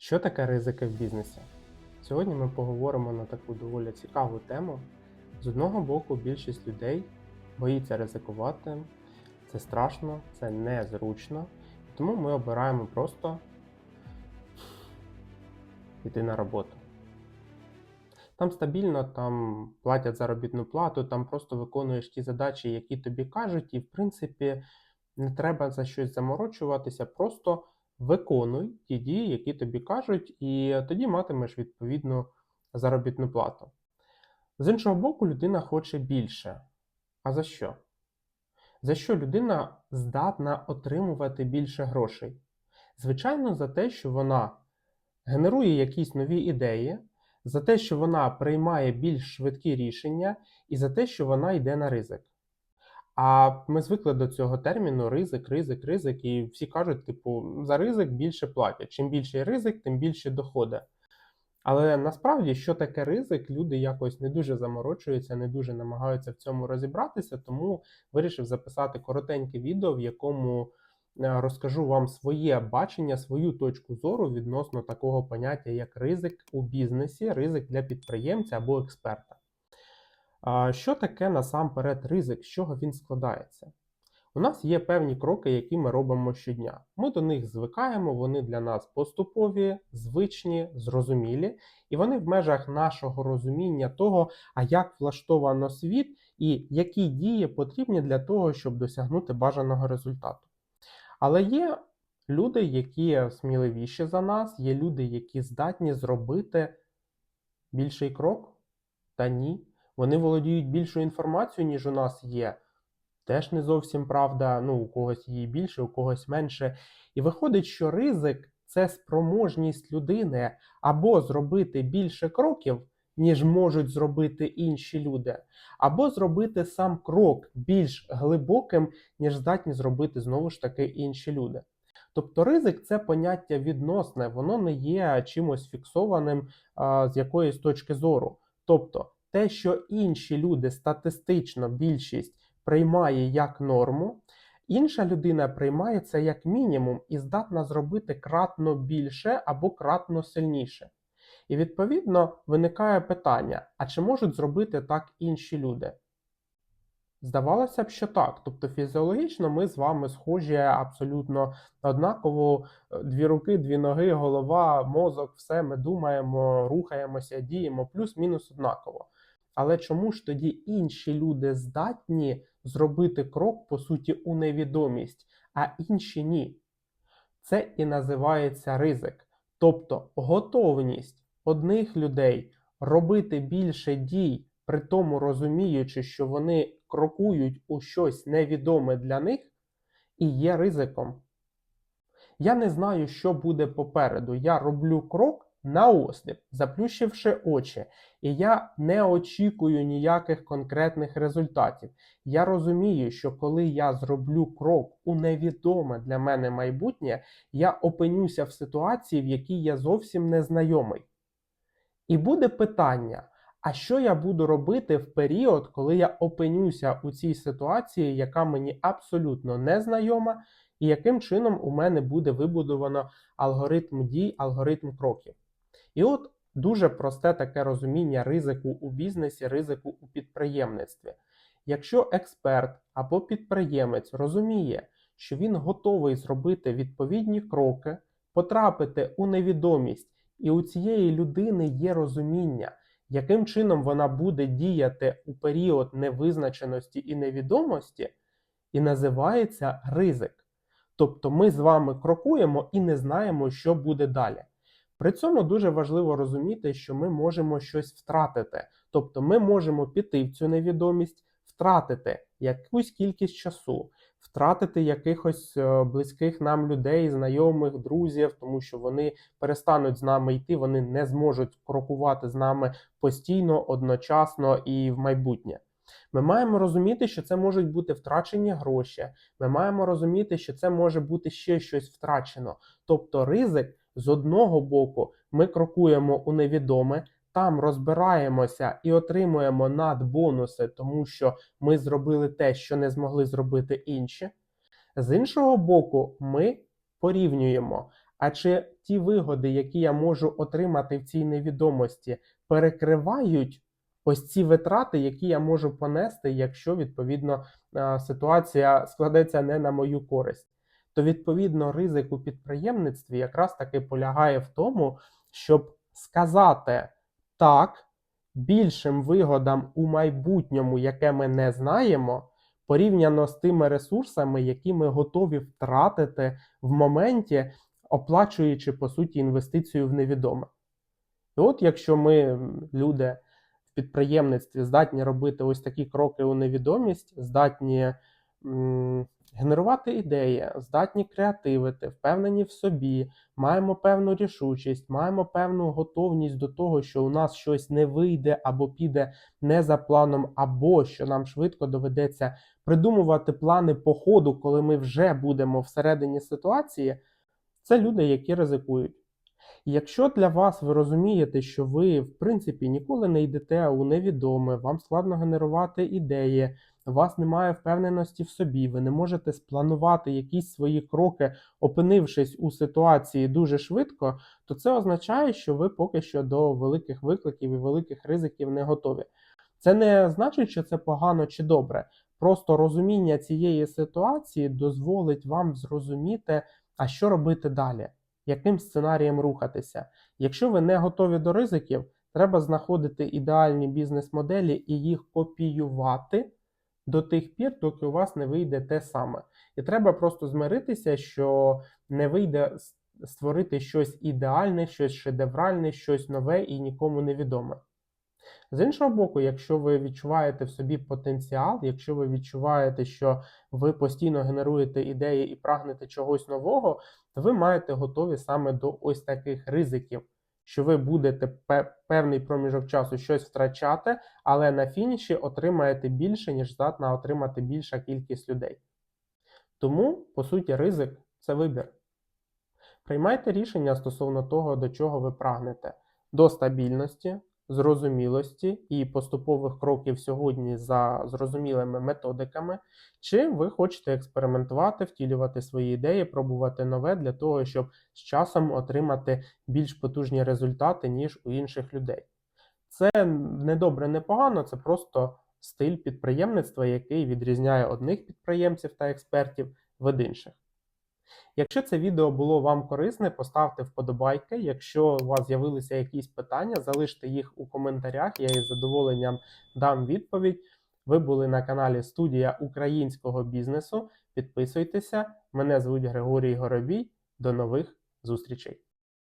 Що таке ризики в бізнесі? Сьогодні ми поговоримо на таку доволі цікаву тему. З одного боку, більшість людей боїться ризикувати, це страшно, це незручно, тому ми обираємо просто йти на роботу. Там стабільно, там платять заробітну плату, там просто виконуєш ті задачі, які тобі кажуть, і в принципі не треба за щось заморочуватися, просто виконуй ті дії, які тобі кажуть, і тоді матимеш відповідну заробітну плату. З іншого боку, людина хоче більше. А за що? За що людина здатна отримувати більше грошей? Звичайно, за те, що вона генерує якісь нові ідеї, за те, що вона приймає більш швидкі рішення, і за те, що вона йде на ризик. А ми звикли до цього терміну ризик, ризик, ризик, і всі кажуть, типу, за ризик більше платять. Чим більший ризик, тим більше доходи. Але насправді, що таке ризик, люди якось не дуже заморочуються, не дуже намагаються в цьому розібратися, тому вирішив записати коротеньке відео, в якому е, розкажу вам своє бачення, свою точку зору відносно такого поняття, як ризик у бізнесі, ризик для підприємця або експерта. Що таке насамперед ризик, з чого він складається? У нас є певні кроки, які ми робимо щодня. Ми до них звикаємо, вони для нас поступові, звичні, зрозумілі, і вони в межах нашого розуміння того, а як влаштовано світ і які дії потрібні для того, щоб досягнути бажаного результату. Але є люди, які сміливіші за нас, є люди, які здатні зробити більший крок, та ні. Вони володіють більшою інформацією, ніж у нас є. Теж не зовсім правда, ну, у когось її більше, у когось менше. І виходить, що ризик це спроможність людини або зробити більше кроків, ніж можуть зробити інші люди, або зробити сам крок більш глибоким, ніж здатні зробити знову ж таки інші люди. Тобто ризик це поняття відносне, воно не є чимось фіксованим а, з якоїсь точки зору. Тобто те, що інші люди статистично більшість приймає як норму, інша людина приймає це як мінімум і здатна зробити кратно більше або кратно сильніше. І відповідно виникає питання: а чи можуть зробити так інші люди? Здавалося б, що так. Тобто фізіологічно ми з вами схожі абсолютно однаково. Дві руки, дві ноги, голова, мозок, все ми думаємо, рухаємося, діємо, плюс-мінус однаково. Але чому ж тоді інші люди здатні зробити крок, по суті, у невідомість, а інші ні? Це і називається ризик. Тобто готовність одних людей робити більше дій, при тому розуміючи, що вони крокують у щось невідоме для них, і є ризиком. Я не знаю, що буде попереду. Я роблю крок наосліп, заплющивши очі, і я не очікую ніяких конкретних результатів. Я розумію, що коли я зроблю крок у невідоме для мене майбутнє, я опинюся в ситуації, в якій я зовсім не знайомий. І буде питання: а що я буду робити в період, коли я опинюся у цій ситуації, яка мені абсолютно не знайома, і яким чином у мене буде вибудовано алгоритм дій, алгоритм кроків? І от дуже просте таке розуміння ризику у бізнесі, ризику у підприємництві. Якщо експерт або підприємець розуміє, що він готовий зробити відповідні кроки, потрапити у невідомість, і у цієї людини є розуміння, яким чином вона буде діяти у період невизначеності і невідомості, і називається ризик. Тобто ми з вами крокуємо і не знаємо, що буде далі. При цьому дуже важливо розуміти, що ми можемо щось втратити. Тобто ми можемо піти в цю невідомість, втратити якусь кількість часу, втратити якихось е, близьких нам людей, знайомих, друзів, тому що вони перестануть з нами йти, вони не зможуть крокувати з нами постійно, одночасно і в майбутнє. Ми маємо розуміти, що це можуть бути втрачені гроші. Ми маємо розуміти, що це може бути ще щось втрачено. Тобто ризик з одного боку ми крокуємо у невідоме, там розбираємося і отримуємо надбонуси, тому що ми зробили те, що не змогли зробити інші. З іншого боку, ми порівнюємо. А чи ті вигоди, які я можу отримати в цій невідомості, перекривають ось ці витрати, які я можу понести, якщо відповідно ситуація складеться не на мою користь? То відповідно ризик у підприємництві якраз таки полягає в тому, щоб сказати так більшим вигодам у майбутньому, яке ми не знаємо, порівняно з тими ресурсами, які ми готові втратити в моменті, оплачуючи по суті інвестицію в невідоме. І от якщо ми, люди в підприємництві, здатні робити ось такі кроки у невідомість, здатні генерувати ідеї, здатні креативити, впевнені в собі, маємо певну рішучість, маємо певну готовність до того, що у нас щось не вийде або піде не за планом, або що нам швидко доведеться придумувати плани по ходу, коли ми вже будемо всередині ситуації, це люди, які ризикують. Якщо для вас ви розумієте, що ви в принципі ніколи не йдете у невідоме, вам складно генерувати ідеї, у вас немає впевненості в собі, ви не можете спланувати якісь свої кроки, опинившись у ситуації дуже швидко, то це означає, що ви поки що до великих викликів і великих ризиків не готові. Це не значить, що це погано чи добре. Просто розуміння цієї ситуації дозволить вам зрозуміти, а що робити далі яким сценарієм рухатися. Якщо ви не готові до ризиків, треба знаходити ідеальні бізнес-моделі і їх копіювати до тих пір, доки у вас не вийде те саме. І треба просто змиритися, що не вийде створити щось ідеальне, щось шедевральне, щось нове і нікому невідоме. З іншого боку, якщо ви відчуваєте в собі потенціал, якщо ви відчуваєте, що ви постійно генеруєте ідеї і прагнете чогось нового, то ви маєте готові саме до ось таких ризиків, що ви будете певний проміжок часу щось втрачати, але на фініші отримаєте більше, ніж здатна отримати більша кількість людей. Тому, по суті, ризик це вибір. Приймайте рішення стосовно того, до чого ви прагнете: до стабільності, зрозумілості і поступових кроків сьогодні за зрозумілими методиками, чи ви хочете експериментувати, втілювати свої ідеї, пробувати нове для того, щоб з часом отримати більш потужні результати, ніж у інших людей. Це не добре, не погано, це просто стиль підприємництва, який відрізняє одних підприємців та експертів від інших. Якщо це відео було вам корисне, поставте вподобайки. Якщо у вас з'явилися якісь питання, залиште їх у коментарях. Я із задоволенням дам відповідь. Ви були на каналі Студія українського бізнесу. Підписуйтеся. Мене звуть Григорій Горобій. До нових зустрічей!